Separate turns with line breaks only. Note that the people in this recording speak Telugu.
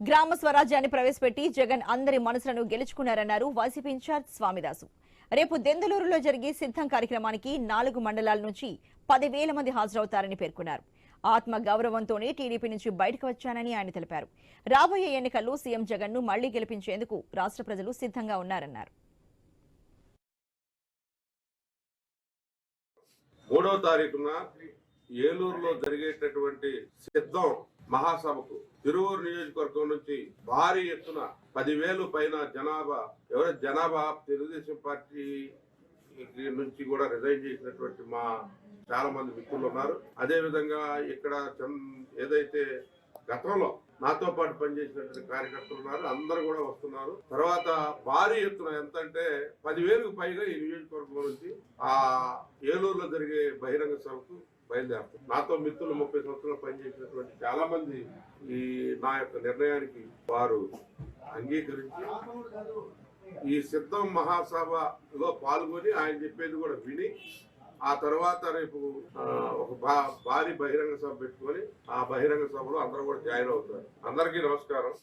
గ్రామ స్వరాజ్యాన్ని ప్రవేశపెట్టి జగన్ అందరి మనసులను గెలుచుకున్నారన్నారు వైసీపీ ఇన్ఛార్జ్ స్వామిదాసు. రేపు దెందలూరులో జరిగే సిద్ధం కార్యక్రమానికి నాలుగు మండలాల నుంచి పదివేల మంది హాజరవుతారని పేర్కొన్నారు. ఆత్మ గౌరవంతోనే టీడీపీ నుంచి బయటకు వచ్చానని ఆయన తెలిపారు. రాబోయే ఎన్నికల్లో సీఎం జగన్ను మళ్ళీ గెలిపించేందుకు రాష్ట్ర ప్రజలు సిద్ధంగా ఉన్నారన్నారు.
మూడో తారీఖున ఏలూరులో జరిగేటటువంటి సిద్ధం మహాసభకు తిరువూరు నియోజకవర్గం నుంచి భారీ ఎత్తున పదివేలు పైన జనాభా ఎవరైతే జనాభా తెలుగుదేశం పార్టీ నుంచి కూడా రిజైన్ చేసినటువంటి మా చాలా మంది మిత్రులు ఉన్నారు. అదే విధంగా ఇక్కడ ఏదైతే గతంలో నాతో పాటు పనిచేసినటువంటి కార్యకర్తలు ఉన్నారు అందరూ కూడా వస్తున్నారు. తర్వాత భారీ ఎత్తున ఎంత అంటే పదివేలకు పైగా ఈ నియోజకవర్గం నుంచి ఆ ఏలూరులో జరిగే బహిరంగ సభకు బయలుదేరుతారు నాతో మిత్రులు ముప్పై సంవత్సరాలు పనిచేసినటువంటి చాలా మంది ఈ నా యొక్క నిర్ణయానికి వారు అంగీకరించి ఈ సిద్ధం మహాసభలో పాల్గొని ఆయన చెప్పేది కూడా విని ఆ తర్వాత రేపు ఒక భారీ బహిరంగ సభ పెట్టుకొని ఆ బహిరంగ సభలో అందరూ కూడా జాయిన్ అవుతారు. అందరికీ నమస్కారం.